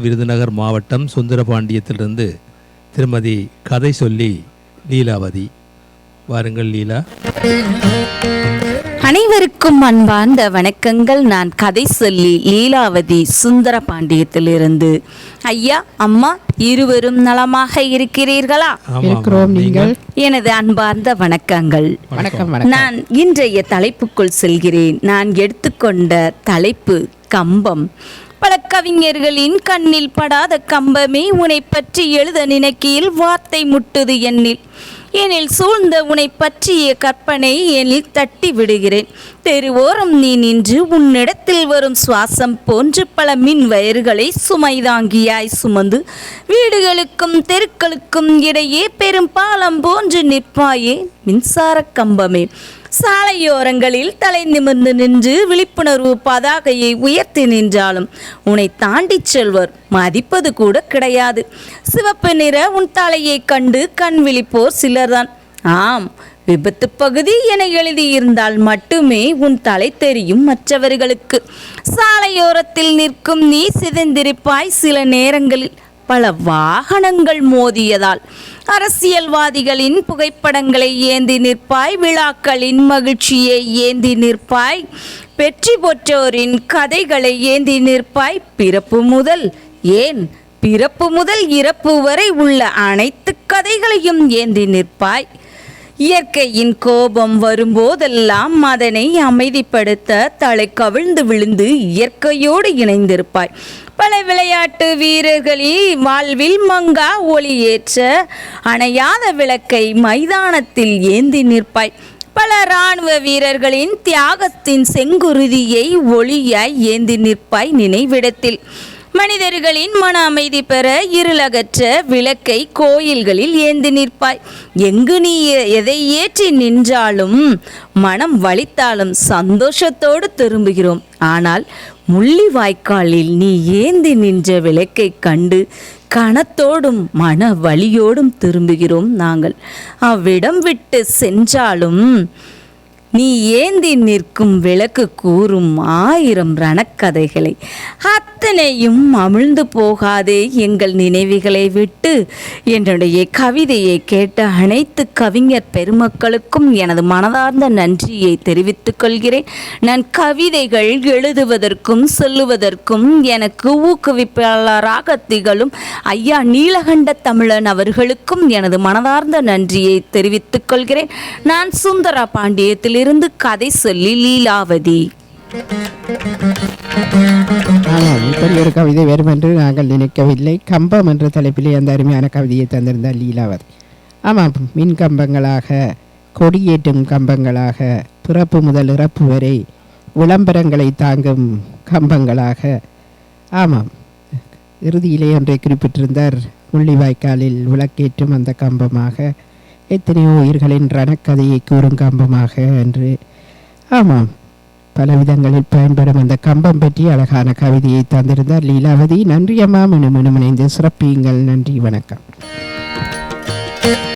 விருதுநகர் மாவட்டம் சுந்தரபாண்டியத்திலிருந்து திருமதி கதை சொல்லி லீலாவதி. வாருங்கள் லீலா. அனைவருக்கும் அன்பார்ந்த வணக்கங்கள். நான் கதை சொல்லி லீலாவதி சுந்தர பாண்டியத்திலிருந்து ஐயா அம்மா இருவரும் நலமாக இருக்கிறீர்களா? ஆமாம் இருக்கிறோம் நீங்கள்? எனது அன்பார்ந்த வணக்கங்கள். வணக்கம் வணக்கம். நான் இன்றைய தலைப்புக்குள் செல்கிறேன். நான் எடுத்துக்கொண்ட தலைப்பு கம்பம். பல கவிஞர்களின் கண்ணில் படாத கம்பமே உன்னை பற்றி எழுத நினைக்கையில் வார்த்தை முட்டுது என்னில். எனில் சூழ்ந்த உன்னை பற்றிய கற்பனை எனில் தட்டி விடுகிறேன். தெருவோரம் நீ நின்று உன்னிடத்தில் வரும் சுவாசம் போன்று பல மின் வயர்களை சுமைதாங்கியாய் சுமந்து வீடுகளுக்கும் தெருக்களுக்கும் இடையே பெரும் பாலம் போன்று நிற்பாயே மின்சார கம்பமே. சாலையோரங்களில் தலை நிமிர்ந்து நின்று விழிப்புணர்வு பதாகையை உயர்த்தி நின்றாலும் உன்னை தாண்டிச் செல்வர் மதிப்பது கூட கிடையாது. சிவப்பு நிற உன் தலையை கண்டு கண் விழிப்போர் சிலர்தான். ஆம் விபத்து பகுதி என எழுதியிருந்தால் மட்டுமே உன் தலை தெரியும் மற்றவர்களுக்கு. சாலையோரத்தில் நிற்கும் நீ சிதைந்திருப்பாய் சில நேரங்களில். பல வாகனங்கள் மோதியதால் அரசியல்வாதிகளின் புகைப்படங்களை ஏந்தி நிற்பாய் விழாக்களின் மகிழ்ச்சியை ஏந்தி நிற்பாய் வெற்றி பெற்றோரின் கதைகளை ஏந்தி நிற்பாய். பிறப்பு முதல் ஏன்? பிறப்பு முதல் இறப்பு வரை உள்ள அனைத்து கதைகளையும் ஏந்தி நிற்பாய். இயற்கையின் கோபம் வரும்போதெல்லாம் அதனை அமைதிப்படுத்த தலை கவிழ்ந்து விழுந்து இயற்கையோடு இணைந்திருப்பாய். பல விளையாட்டு வீரர்களில் வாழ்வில் மங்கா ஒளியேற்ற அணையாத விளக்கை மைதானத்தில் ஏந்தி நிற்பாய். பல இராணுவ வீரர்களின் தியாகத்தின் செங்குருதியை ஒளியாய் ஏந்தி நிற்பாய் நினைவிடத்தில். மனிதர்களின் மன அமைதி பெற இருளகற்ற விளக்கை கோயில்களில் ஏந்தி நிற்பாய். எங்கு நீ எதை ஏற்றி நின்றாலும் மனம் வலித்தாலும் சந்தோஷத்தோடு திரும்புகிறோம். ஆனால் முள்ளிவாய்க்காலில் நீ ஏந்தி நின்ற விளக்கை கண்டு கணத்தோடும் மன வலியோடும் திரும்புகிறோம் நாங்கள். அவ்விடம் விட்டு சென்றாலும் நீ ஏந்தி நிற்கும் விளக்கு கூறும் ஆயிரம் ரணக்கதைகளை. அத்தனையும் அமிழ்ந்து போகாதே எங்கள் நினைவுகளை விட்டு. என்னுடைய கவிதையை கேட்ட அனைத்து கவிஞர் பெருமக்களுக்கும் எனது மனதார்ந்த நன்றியை தெரிவித்துக் கொள்கிறேன். நான் கவிதைகள் எழுதுவதற்கும் சொல்லுவதற்கும் எனக்கு ஊக்குவிப்பாளராக திகழும் ஐயா நீலகண்ட தமிழன் அவர்களுக்கும் எனது மனதார்ந்த நன்றியை தெரிவித்துக் கொள்கிறேன். நான் சுந்தரா இருந்து கதை சொல்லி லீலாவதி. ஆமாம் இப்படி ஒரு கவிதை வரும் என்று நாங்கள் நினைக்கவில்லை. கம்பம் என்ற தலைப்பிலே அந்த அருமையான கவிதையை தந்திருந்தார் லீலாவதி. ஆமாம் மின் கம்பங்களாக கொடியேற்றும் கம்பங்களாக பிறப்பு முதல் இறப்பு வரை விளம்பரங்களை தாங்கும் கம்பங்களாக. ஆமாம் இறுதியிலே ஒன்றை குறிப்பிட்டிருந்தார். முள்ளிவாய்க்காலில் விளக்கேற்றும் அந்த கம்பமாக எத்தனையோ உயிர்களின் ரணக்கதையை கூறும் கம்பமாக என்று. ஆமாம் பல விதங்களில் பயன்படும் அந்த கம்பம் பற்றி அழகான கவிதையை தந்திருந்தார் லீலாவதி. நன்றி அம்மா மனு மனு இணைந்து சிறப்பியுங்கள். நன்றி வணக்கம்.